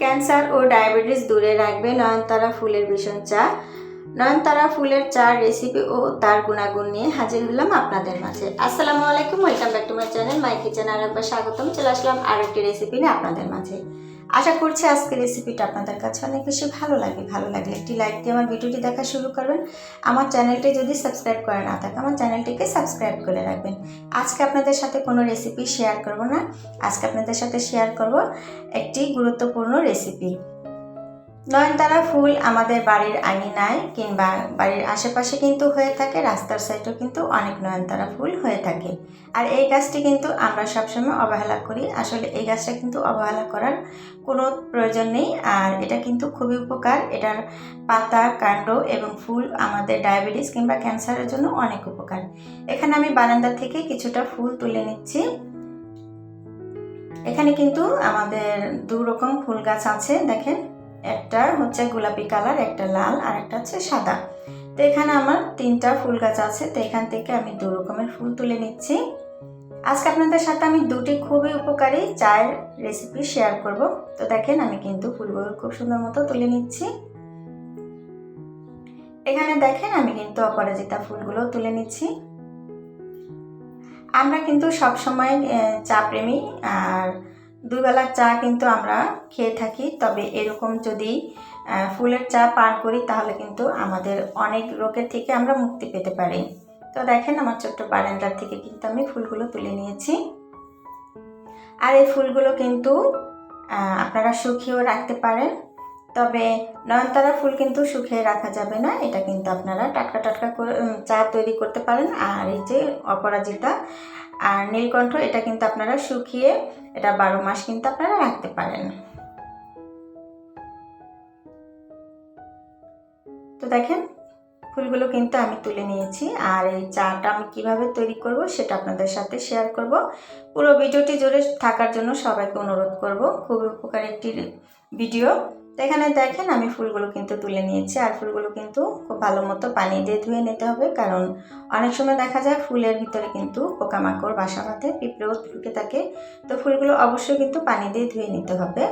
Cancer ও diabetes দূরে রাখবে নয়নতারা ফুলের ভীষণ চা। নয়নতারা ফুলের চার রেসিপি ও তার গুণাগুণ নিয়ে হাজির হলাম আপনাদের মাঝে। আসসালামু আলাইকুম welcome back to my channel my kitchen আর একবার স্বাগতম। চলে আসলাম আর একটি রেসিপি নিয়ে আপনাদের মাঝে। আশা করছি আজকের রেসিপিটা আপনাদের কাছে অনেক বেশি ভালো লাগে। ভালো লাগলে একটি লাইক দিয়ে আমার ভিডিওটি দেখা শুরু করবেন। আমার চ্যানেলটি যদি সাবস্ক্রাইব করে না থাকে, আমার চ্যানেলটিকে সাবস্ক্রাইব করে রাখবেন। আজকে আপনাদের সাথে কোনো রেসিপি শেয়ার করব না। আজকে আপনাদের সাথে শেয়ার করব একটি গুরুত্বপূর্ণ রেসিপি। নয়নতারা ফুল আমাদের বাড়ির আঙিনায় কিংবা বাড়ির আশেপাশে কিন্তু হয়ে থাকে, রাস্তার সাইডেও কিন্তু অনেক নয়নতারা ফুল হয়ে থাকে। আর এই গাছটি কিন্তু আমরা সবসময় অবহেলা করি। আসলে এই গাছটা কিন্তু অবহেলা করার কোনো প্রয়োজন নেই, আর এটা কিন্তু খুবই উপকার। এটার পাতা, কাণ্ড এবং ফুল আমাদের ডায়াবেটিস কিংবা ক্যান্সারের জন্য অনেক উপকার। এখানে আমি বারান্দা থেকে কিছুটা ফুল তুলে নিচ্ছি। এখানে কিন্তু আমাদের দু রকম ফুল গাছ আছে, দেখেন। একটা হচ্ছে গোলাপি কালার, একটা লাল, আর একটা হচ্ছে সাদা। তো এখানে আমার তিনটা ফুল গাছ আছে, তো এখান থেকে আমি দু রকমের ফুল তুলে নিচ্ছি। আজকে আপনাদের সাথে আমি দুটি খুবই উপকারী চায়ের রেসিপি শেয়ার করব। তো দেখেন আমি কিন্তু ফুলগুলো খুব সুন্দর মতো তুলে নিচ্ছি। এখানে দেখেন আমি কিন্তু অপরাজিতা ফুলগুলো তুলে নিচ্ছি। আমরা কিন্তু সবসময় চা প্রেমী, আর দুবেলার চা কিন্তু আমরা খেয়ে থাকি, তবে এরকম যদি ফুলের চা পান করি তাহলে কিন্তু আমাদের অনেক রোগের থেকে আমরা মুক্তি পেতে পারি। তো দেখেন আমার ছোট্ট বারান্দার থেকে কিন্তু আমি ফুলগুলো তুলে নিয়েছি। আর এই ফুলগুলো কিন্তু আপনারা শুকিয়েও রাখতে পারেন। তবে নয়নতারা ফুল কিন্তু শুকিয়ে রাখা যাবে না, এটা কিন্তু আপনারা টাটকা টাটকা করে চা তৈরি করতে পারেন। আর এই যে অপরাজিতা আর নীলকণ্ঠ, এটা কিন্তু আপনারা শুকিয়ে, এটা বারো মাস কিন্তু আপনারা রাখতে পারেন। তো দেখেন, ফুলগুলো কিন্তু আমি তুলে নিয়েছি। আর এই চাটা আমি কীভাবে তৈরি করব সেটা আপনাদের সাথে শেয়ার করব। পুরো ভিডিওটি জুড়ে থাকার জন্য সবাইকে অনুরোধ করব। খুবই উপকার একটি ভিডিও। তো এখানে দেখেন আমি ফুলগুলো কিন্তু তুলে নিয়েছি আর ফুলগুলো কিন্তু খুব ভালো মতো পানি দিয়ে ধুয়ে নিতে হবে, কারণ অনেক সময় দেখা যায় ফুলের ভিতরে কিন্তু পোকামাকড় বাসা বাঁধে পিঁপড়েও ঢুকে থাকে। তো ফুলগুলো অবশ্যই কিন্তু পানি দিয়ে ধুয়ে নিতে হবে।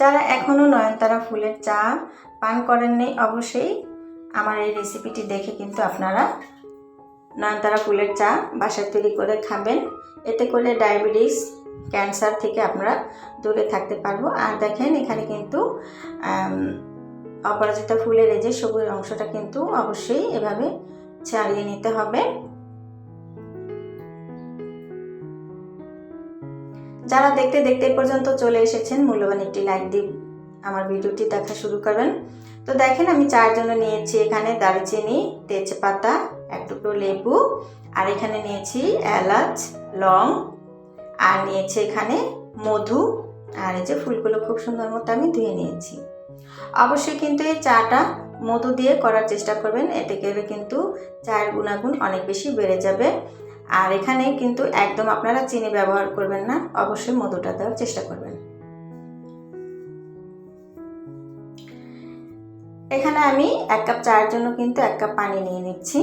যারা এখনও নয়নতারা ফুলের চা পান করেননি অবশ্যই আমার এই রেসিপিটি দেখে কিন্তু আপনারা নয়নতারা ফুলের চা বাসায় তৈরি করে খাবেন। এতে করে ডায়াবেটিস, ক্যান্সার থেকে আমরা দূরে থাকতে পারব। আর দেখেন, এখানে কিন্তু অপরাজিতা ফুলের এই যে সবুজ অংশটা কিন্তু অবশ্যই এভাবে ছাড়িয়ে নিতে হবে। যারা দেখতে দেখতে পর্যন্ত চলে এসেছেন, মূল্যবান একটি লাইক দিয়ে আমার ভিডিওটি দেখা শুরু করবেন। তো দেখেন, আমি চার জন্য নিয়েছি এখানে দারচিনি, তেজপাতা, এক টুকরো লেবু আর এখানে নিয়েছি এলাচ, লং, আর নিয়েছি এখানে মধু, আর এই যে ফুলগুলো খুব সুন্দর মতো আমি ধুয়ে নিয়েছি। অবশ্যই কিন্তু এই চাটা মধু দিয়ে করার চেষ্টা করবেন, এতে গেলে কিন্তু চায়ের গুণাগুণ অনেক বেশি বেড়ে যাবে। আর এখানে কিন্তু একদম আপনারা চিনি ব্যবহার করবেন না, অবশ্যই মধুটা দেওয়ার চেষ্টা করবেন। এখানে আমি এক কাপ চায়ের জন্য কিন্তু এক কাপ পানি নিয়ে নিচ্ছি।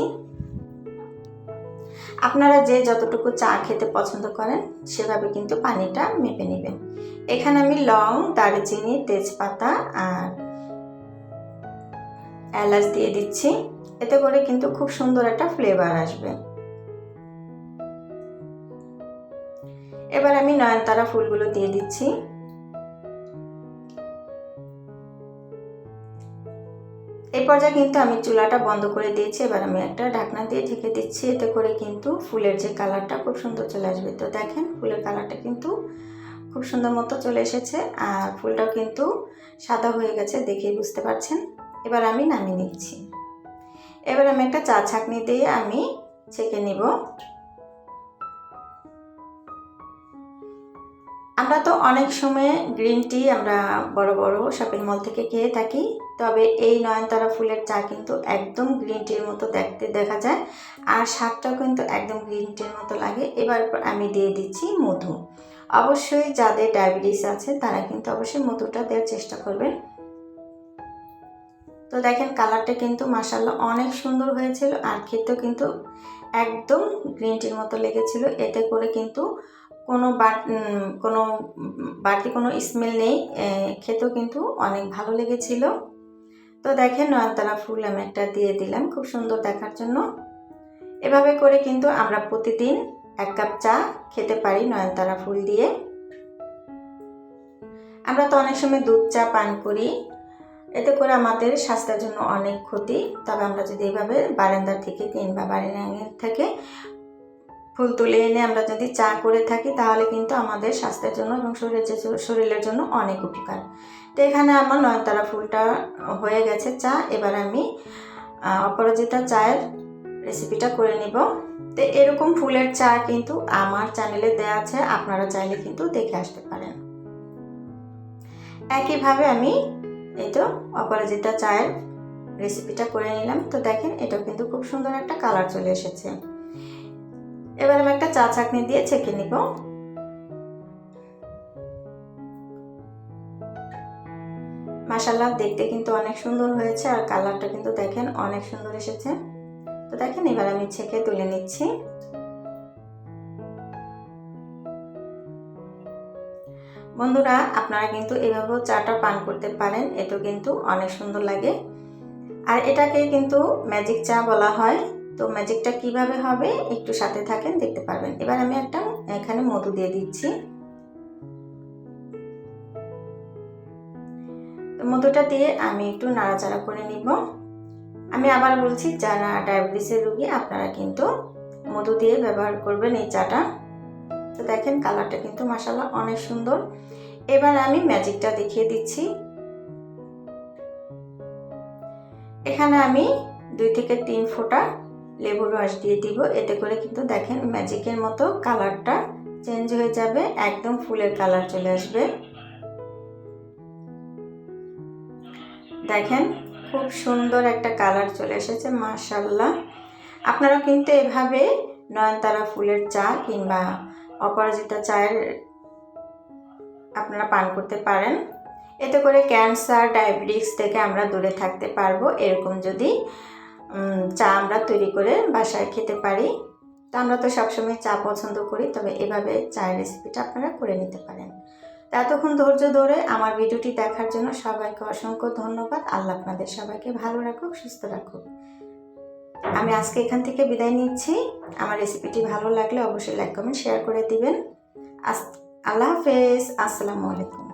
আপনারা যে যতটুকু চা খেতে পছন্দ করেন, সেভাবে কিন্তু পানিটা মেপে নেবেন। এখানে আমি লং, দারচিনি, তেজপাতা আর এলাচ দিয়ে দিচ্ছি। এতে করে কিন্তু খুব সুন্দর একটা ফ্লেভার আসবে। এবার আমি নয়নতারা ফুলগুলো দিয়ে দিচ্ছি। পর্যায়ে কিন্তু আমি চুলাটা বন্ধ করে দিয়েছি, এবার আমি একটা ঢাকনা দিয়ে ঢেকে দিচ্ছি। এতে করে কিন্তু ফুলের যে কালারটা খুব সুন্দর চলে আসবে। তো দেখেন, ফুলের কালারটা কিন্তু খুব সুন্দর মতো চলে এসেছে আর ফুলটাও কিন্তু সাদা হয়ে গেছে দেখেই বুঝতে পারছেন। এবার আমি নামিয়ে নিচ্ছি। এবার আমি একটা চা ছাঁকনি দিয়ে আমি ছেঁকে নিব। আমরা তো অনেক সময় গ্রিন টি আমরা বড় বড় শপিং মল থেকে খেয়ে থাকি। তবে এই নয়নতারা ফুলের চা কিন্তু একদম গ্রিন টির মতো দেখতে দেখা যায়। আর স্বাদটাও কিন্তু একদম গ্রিন টির মতো লাগে। এবার আমি দিয়ে দিচ্ছি মধু। অবশ্যই যাদের ডায়াবেটিস আছে, তারা কিন্তু অবশ্যই মধুটা দেওয়ার চেষ্টা করবেন। তো দেখেন কালারটা কিন্তু মাসাল্লাহ অনেক সুন্দর হয়েছিল আর খেতেও কিন্তু একদম গ্রিন টির মতো লেগেছিল। এতে করে কিন্তু কোনো কোনো বাড়তি কোনো স্মেল নেই। খেতেও কিন্তু অনেক ভালো লেগেছিল। তো দেখেন নয়নতারা ফুল আমি একটা দিয়ে দিলাম খুব সুন্দর দেখার জন্য। এভাবে করে কিন্তু আমরা প্রতিদিন এক কাপ চা খেতে পারি নয়নতারা ফুল দিয়ে। আমরা তো অনেক সময় দুধ চা পান করি, এতে করে আমাদের স্বাস্থ্যের জন্য অনেক ক্ষতি। তবে আমরা যদি এভাবে বারান্দার থেকে কিংবা বারান্দার থেকে ফুল তুলে এনে আমরা যদি চা করে থাকি, তাহলে কিন্তু আমাদের স্বাস্থ্যের জন্য এবং শরীরের শরীরের জন্য অনেক উপকার। তো এখানে আমার নয়নতারা ফুলটা হয়ে গেছে চা। এবার আমি অপরাজিতা চায়ের রেসিপিটা করে নিব। তো এরকম ফুলের চা কিন্তু আমার চ্যানেলে দেওয়া আছে, আপনারা চাইলে কিন্তু দেখে আসতে পারেন। একইভাবে আমি এই তো অপরাজিতা চায়ের রেসিপিটা করে নিলাম। তো দেখেন এটা কিন্তু খুব সুন্দর একটা কালার চলে এসেছে। এবার আমি একটা চা চাকনি দিয়ে ছেঁকে নিব। মাসাল্লাহ দেখতে কিন্তু অনেক সুন্দর হয়েছে আর কালারটা কিন্তু দেখেন অনেক সুন্দর এসেছে। তো দেখেন, এবার আমি ছেঁকে তুলে নিচ্ছি। বন্ধুরা, আপনারা কিন্তু এভাবেও চাটা পান করতে পারেন এটাও কিন্তু অনেক সুন্দর লাগে। আর এটাকে কিন্তু ম্যাজিক চা বলা হয়। তো ম্যাজিকটা কীভাবে হবে একটু সাথে থাকেন, দেখতে পারবেন। এবার আমি একটা, এখানে মধু দিয়ে দিচ্ছি। মধুটা দিয়ে আমি একটু নাড়াচাড়া করে নিব। আমি আবার বলছি, যারা ডায়াবেটিসের রুগী, আপনারা কিন্তু মধু দিয়ে ব্যবহার করবেন এই চাটা। তো দেখেন, কালারটা কিন্তু মাসাল্লাহ অনেক সুন্দর। এবার আমি ম্যাজিকটা দেখিয়ে দিচ্ছি। এখানে আমি দুই থেকে তিন ফোঁটা লেবুর রস দিয়ে দিব। এতে করে কিন্তু দেখেন ম্যাজিকের মতো কালারটা চেঞ্জ হয়ে যাবে, একদম ফুলের কালার চলে আসবে। দেখেন খুব সুন্দর একটা কালার চলে এসেছে মাশাল্লাহ আপনারা কিন্তু এভাবে নয়নতারা ফুলের চা কিংবা অপরাজিতা চায়ের আপনারা পান করতে পারেন। এতে করে ক্যান্সার, ডায়াবেটিস থেকে আমরা দূরে থাকতে পারব, এরকম যদি চা আমরা তৈরি করে বাসায় খেতে পারি। তো আমরা তো সবসময় চা পছন্দ করি, তবে এভাবে চায়ের রেসিপিটা আপনারা করে নিতে পারেন। এতক্ষণ ধৈর্য ধরে আমার ভিডিওটি দেখার জন্য সবাইকে অসংখ্য ধন্যবাদ। আল্লাহ আপনাদের সবাইকে ভালো রাখুক, সুস্থ রাখুক। আমি আজকে এখান থেকে বিদায় নিচ্ছি। আমার রেসিপিটি ভালো লাগলে অবশ্যই লাইক কমেন্ট শেয়ার করে দিবেন। আল্লাহ হাফেজ। আসসালামু আলাইকুম।